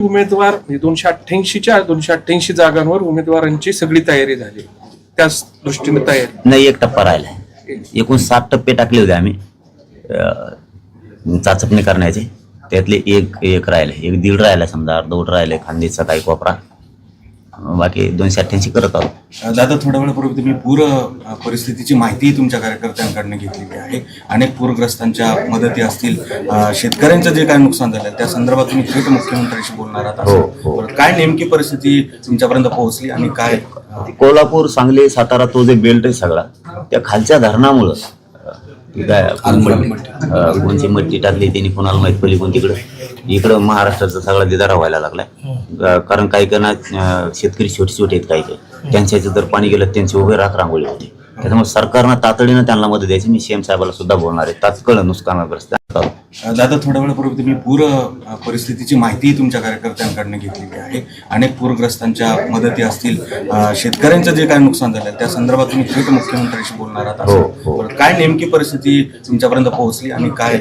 उमेदवार दोनशे अठ्ठ्याऐंशीच्या दोनशे अठ्ठ्याऐंशी जागांवर उमेदवारांची सगळी तयारी झाली. त्याच दृष्टीने तयारी. नाही एक टप्पा राहिलाय. एकूण सात टप्पे टाकले होते आम्ही. चाचपणी करण्याचे. त्यातले एक एक राहिले. एक दीड राहिला समजा अर्धवट राहिले खांदीचा काही कोपरा. बाकी दोनशे अठ्ठ्याऐंशी करत आहोत दादा थोड्या वेळापूर्वी तुम्ही पूर अ, परिस्थितीची माहिती तुमच्या कार्यकर्त्यांकडनं घेतलेली आहे अनेक पूरग्रस्तांच्या मदती असतील अ, शेतकऱ्यांचं जे काय नुकसान झालं त्या संदर्भात तुम्ही थेट मुख्यमंत्र्यांशी बोलणार आहात हो, असं. हो. बरं, काय नेमकी परिस्थिती तुमच्यापर्यंत पोहोचली आणि काय अ, कोल्हापूर सांगली सातारा तो जे बेल्ट आहे सगळा त्या खालच्या धरणामुळं काय कोणची मट्टी टाकली त्यांनी कोणाला माहीत पडली कोण तिकडं इकडं महाराष्ट्राचा सगळा दिदारा व्हायला लागलाय. अं, कारण काही काही ना अं, शेतकरी छोटे छोटे आहेत काही काही. त्यांच्या इथं जर पाणी गेलं त्यांची उभे राख रांगोळी होती. त्याच्यामुळे सरकारनं तातडीनं त्यांना मदत द्यायची. मी सीएम साहेबाला सुद्धा बोलणार आहे. तात्काळ नुकसानग्रस्त दादा थोड्या वेळापूर्वी तुम्ही पूर परिस्थितीची माहिती तुमच्या कार्यकर्त्यांकडनं घेतलेली आहे अनेक पूरग्रस्तांच्या मदती असतील शेतकऱ्यांचं जे काय नुकसान झालं त्या संदर्भात तुम्ही थेट मुख्यमंत्र्यांशी बोलणार आहात. हो, हो. काय नेमकी परिस्थिती तुमच्यापर्यंत पोहोचली आणि काय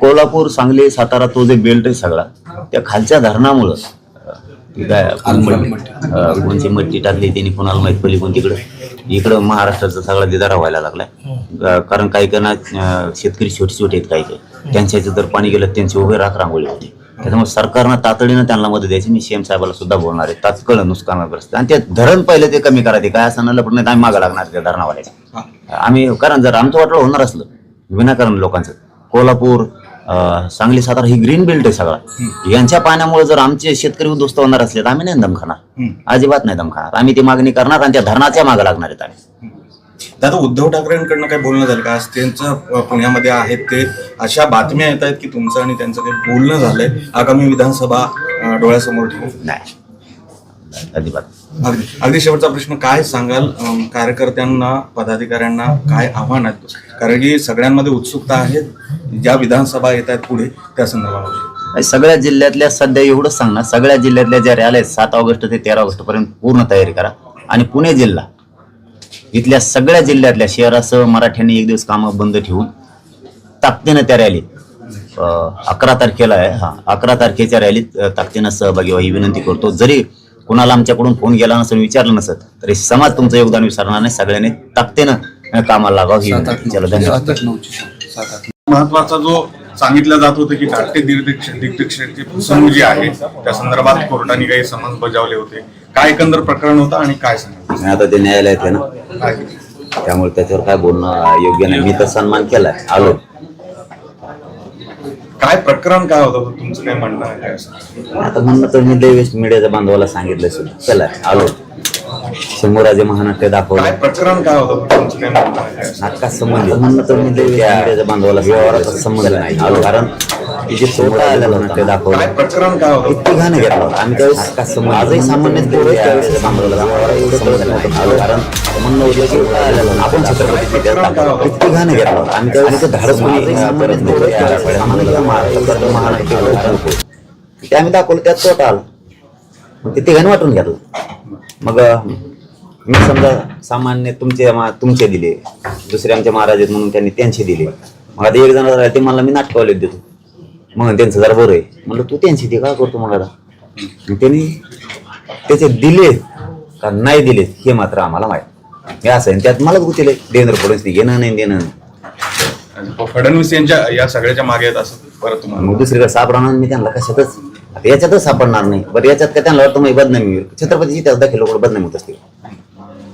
कोल्हापूर सांगली सातारा तो जे बेल्ट आहे सगळा त्या खालच्या धरणामुळं काय कोणची मट्टी टाकली त्यांनी कोणाला माहीत पडली कोण तिकडं. इकडं महाराष्ट्राचा सगळा दिदारा व्हायला लागलाय. कारण काही काही ना अं, शेतकरी छोटे छोटे आहेत काही काही. त्यांच्या इथं जर पाणी गेलं त्यांची उभे राख रांगोळी होती. त्याच्यामुळे सरकारनं तातडीनं त्यांना मदत द्यायची मी सीएम साहेबाला सुद्धा बोलणार आहे. तात्काळ नुकसानग्रस्त. आणि ते धरण पहिले ते कमी करा ते काय असं पण नाही आम्ही मागं लागणार त्या धरणावाल्याच्या. आम्ही कारण जर आमचं वाटलं होणार असलं विनाकारण लोकांचं. कोल्हापूर सांगली सातारा ही ग्रीन बेल्ट आहे सगळा. यांच्या पाण्यामुळे जर आमचे शेतकरी उद्ध्वस्त होणार असले तर आम्ही नाही दम खाणार हम्म. अजिबात नाही दम खाणार आम्ही ती मागणी करणार आणि त्या धरणाच्या मागे लागणार आहेत आम्ही. दादा उद्धव ठाकरेंकडनं काही बोलणं झालं का? आज त्यांचं पुण्यामध्ये आहेत ते. अशा बातम्या येत आहेत की तुमचं आणि त्यांचं काही बोलणं झालंय. आगामी विधानसभा डोळ्यासमोर ठेवून नाही. अजिबात अगदी अगदी शेवटचा प्रश्न काय सांगाल कार्यकर्त्यांना पदाधिकाऱ्यांना काय आव्हान आहेत? कारण की सगळ्यांमध्ये उत्सुकता आहे ज्या विधानसभा येत आहेत पुढे त्या संदर्भामध्ये. आणि सगळ्या जिल्ह्यातल्या सध्या एवढंच सांगणार सगळ्या जिल्ह्यातल्या ज्या रॅल्या आहेत सात ऑगस्ट ते तेरा ऑगस्ट पर्यंत पूर्ण तयारी करा. आणि पुणे जिल्हा इथल्या सगळ्या जिल्ह्यातल्या शहरासह मराठ्यांनी एक दिवस कामं बंद ठेवून ताकदीनं त्या रॅलीत अकरा तारखेला आहे हा अकरा तारखेच्या रॅलीत ताकदीनं सहभागी व्हा ही विनंती करतो. जरी कुणाला आमच्याकडून फोन गेला नसेल विचारलं नसत तरी समाज तुमचं योगदान विसरणार नाही. सगळ्यांनी ताकदीनं कामाला लागावं ही विनंती. चला धन्यवाद. महत्त्वाचा जो सांगितलं जात होतं की टाटे दिग्दर्शकाची फसवणूक जी आहे त्या संदर्भात कोर्टाने काही समन्स बजावले होते. काय एकंदर प्रकरण होतं आणि काय सांगितलं आणि आता ते न्यायालयात आहे ना. काय? त्यामुळे त्याच्यावर काय बोलणं योग्य नाही. मी तर सन्मान केलाय. आलो. काय प्रकरण काय होतं? तुमचं काय म्हणणं आहे? काय असं? आता म्हणणं तर मी देवेश मीडियाच्या बांधवाला सांगितलं सुद्धा चला आलो. शंभूराजे महानाट्य काय दाखवलं प्रकरण काय होतं? तुमचं काय म्हणणं आहे? काय असं? नाटकात संबंध. म्हणणं तर मी देवेश मीडियाच्या बांधवाला व्यवहाराचा संबंध नाही. आलो. कारण तिथे स्वतः आलेलं दाखवलं. होतं? इतकी घाण घेतला होता आम्ही त्यावेळेस आजही सामान्य पोरं त्यावेळेस एवढं नाही. कारण म्हणणं होतं की आलेलं. आपण छत्रपती घाण घेतला होता आम्ही त्यावेळेस धाडस कोणी सामान्य पोरं त्यावेळेस सामान्य महाराष्ट्रात महानाट्य दाखवलं. ते आम्ही दाखवलं त्यात तोटा आला. मग ते तिघांनी वाटून घेतलं. मग मी समजा सामान्य तुमचे तुमचे दिले. दुसरे आमचे महाराज आहेत म्हणून त्यांनी त्यांचे दिले. मग आता एक जण राहिले ते मला मी नाटकावले देतो. मग त्यांचं जरा बरं आहे. म्हणलं तू त्यांची दे का करतो मग त्यांनी त्याचे दिले का नाही दिले हे मात्र आम्हाला माहीत. हे असं आहे. त्यात मलाच गुतीले देवेंद्र फडणवीस घेणं नाही देणं नाही. आणि फडणवीस यांच्या या सगळ्याच्या मागे आहेत असं परत तुम्हाला मग दुसरीकडे सापडणार मी त्यांना कशातच आता याच्यातच सापडणार नाही. बरं याच्यात काय त्यांना वाटतं मग बदनामी होईल. छत्रपतीची इतिहास दाखल बदनामी होत असतील.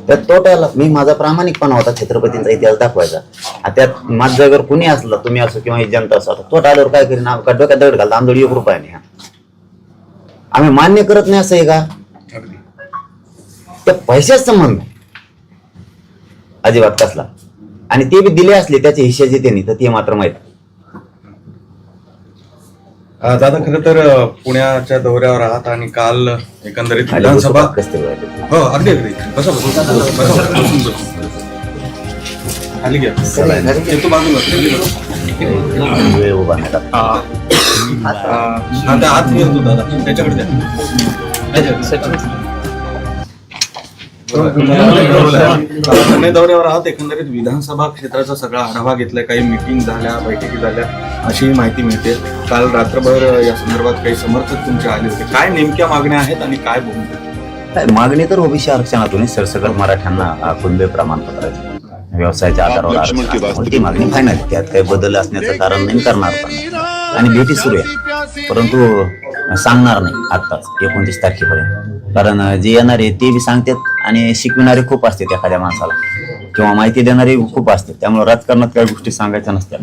त्यात तोट्याला मी माझा प्रामाणिकपणा होता छत्रपतींचा इतिहास दाखवायचा. आता त्यात माझ्या जागेवर कुणी असलं तुम्ही असो किंवा ही जनता असो आता तोटा आल्यावर काय करीन? का डोक्यात दगड घालता? आमच्याकडे एक रुपया नाही. हा. आम्ही मान्य करत नाही असं आहे का? त्या पैशाच संबंध. अजिबात कसला. आणि ते बी दिले असले त्याचे हिश्श्याचे त्यांनी तर ते मात्र माहीत. दादा खरं तर पुण्याच्या दौऱ्यावर आहात आणि काल एकंदरीत विधानसभा? हो अगदी अगदी. बसा बसा बसा बसा, बसून बसून खाली घ्या. येतो बाजूला आता आत येतो दादा. त्याच्याकडे द्या. त्याच्याकडे. पुणे दौऱ्यावर आहात. एकंदरीत विधानसभा क्षेत्राचा सगळा आढावा घेतलाय. काही मिटिंग झाल्या बैठकी झाल्या अशी माहिती मिळते. काल रात्रभर या संदर्भात काही समर्थक तुमचे आले होते. काय नेमक्या मागण्या आहेत आणि काय भूमिका काय मागणी तर ओबीसी आरक्षणातून सरसकट मराठ्यांना अ, कुणबी प्रमाणपत्राची. व्यवसायाच्या आधारावर ती मागणी? फायनल त्यात काही बदल असण्याचं कारण नाही करणार पण. आणि भेटी सुरू आहे. परंतु सांगणार नाही आत्ताच एकोणतीस तारखेपर्यंत. कारण जे येणार ते बी सांगतात आणि शिकविणारे खूप असतात एखाद्या माणसाला. किंवा माहिती देणारे खूप असतात. त्यामुळे राजकारणात काही गोष्टी सांगायच्या नसतात.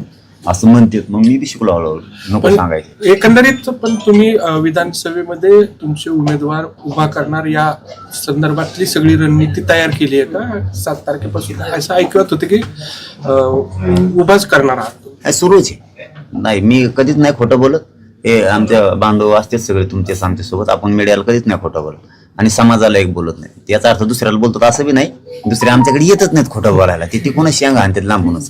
असं म्हणतात. मग मी बी शिकलो हळूहळू. नको सांगायचं. एकंदरीत पण तुम्ही अं, विधानसभेमध्ये तुमचे उमेदवार उभा करणार या संदर्भातली सगळी रणनीती तयार केली आहे का? सात तारखेपासून. असं ऐकवत होते की अं, उभाच करणार आहात काय सुरूच आहे. नाही मी कधीच नाही खोटं बोलत. हे आमच्या बांधव असते सगळे तुमचे आमच्यासोबत आपण मीडियाला कधीच नाही खोटं बोलत. आणि समाजाला एक बोलत नाही. याचा अर्थ दुसऱ्याला बोलतो असं बी नाही. दुसरे आमच्याकडे येतच नाहीत खोटं बोलायला. ते तिकून शेंगा आणतात लांबूनच.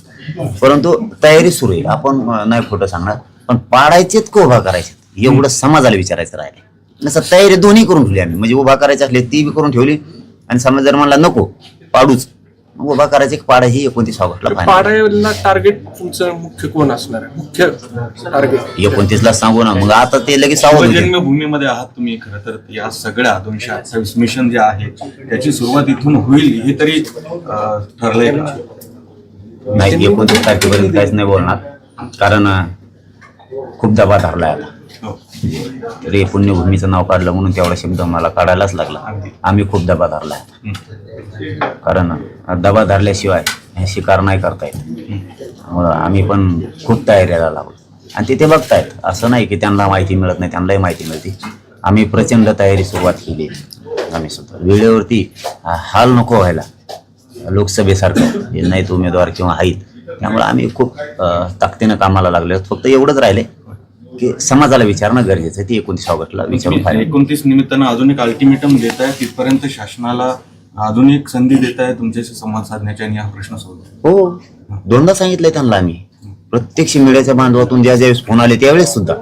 परंतु तयारी सुरू आहे. आपण नाही खोटं सांगणार. पण पाडायचेत का उभा करायचे एवढं समाजाला विचारायचं राहिले नसं तयारी दोन्ही करून ठेवली आम्ही. म्हणजे उभा करायची असली ती बी करून ठेवली. आणि समाज जर म्हणला नको पाडूच. उभा करायचे पाडा ही एकोणतीस ऑगस्टला final. पाडायला टार्गेट तुमचं मुख्य कोण असणार आहे? मुख्य टार्गेट एकोणतीस ला सांगू ना. मग आता ते लगेच सावध होते. जन्मभूमीमध्ये आहात तुम्ही खरं तर या सगळ्या दोनशे अठ्ठावीस मिशन जे आहे त्याची सुरुवात इथून होईल हे तरी अं, ठरलंय का? नाही एकोणतीस तारखेपर्यंत काहीच नाही बोलणार. कारण अं, खूप दबा धरलाय आता. हो. रे पुण्यभूमीचं नाव काढलं म्हणून तेवढा शब्द मला काढायलाच लागला. आम्ही खूप दबा धरलाय. कारण दबा धरल्याशिवाय हे शिकार नाही करता येत. आम्ही पण खूप तयारीला लागलो. आणि तिथे बघतायत असं नाही की त्यांना माहिती मिळत नाही त्यांनाही माहिती मिळते. आम्ही प्रचंड तयारी सुरुवात केली. आम्ही सुद्धा वेळेवरती हाल नको व्हायला. लोकसभेसारखं नाहीत उमेदवार किंवा आहेत त्यामुळे आम्ही खूप ताकदीनं कामाला लागलो. फक्त एवढंच राहिले की समाजाला विचारणं गरजेचं आहे. ती एकोणतीस ऑगस्टला विचारून एकोणतीस निमित्तानं अजून एक अल्टिमेटम देत आहे तिथपर्यंत शासनाला अजून एक संधी देत आहे तुमच्याशी संवाद साधण्याची आणि हा प्रश्न सोडतो हो. दोनदा सांगितलंय त्यांना आम्ही. प्रत्यक्ष मीडियाच्या बांधवातून ज्या ज्यावेळेस फोन आले त्यावेळेस सुद्धा.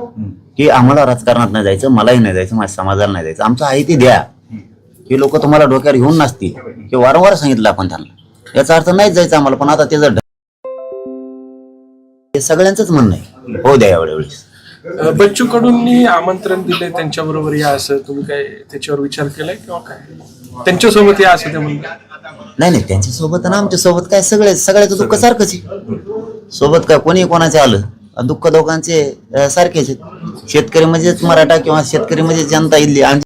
की आम्हाला राजकारणात नाही जायचं मलाही नाही जायचं माझ्या समाजाला नाही जायचं. आमचं आहे ते द्या. हे. लोक तुम्हाला डोक्यावर घेऊन नसतील. हे वारंवार सांगितलं आपण त्यांना. याचा अर्थ नाहीच जायचं आम्हाला पण आता त्याचं हे सगळ्यांचंच म्हणणं आहे. हो. द्या एवढ्या वेळेस. अं, बच्चू कडूंनी आमंत्रण दिले त्यांच्या बरोबर या असं. तुम्ही काय त्याच्यावर विचार केलाय किंवा काय? त्यांच्यासोबत या असं ते म्हणलं नाही नाही त्यांच्यासोबत आणि आमच्यासोबत काय सगळे सगळ्याचं दुःख सारखंच आहे. सोबत काय कोणी कोणाचे आलं? दुःख दोघांचे सारखेच आहेत. शेतकरी म्हणजेच मराठा किंवा शेतकरी म्हणजे जनता इथली.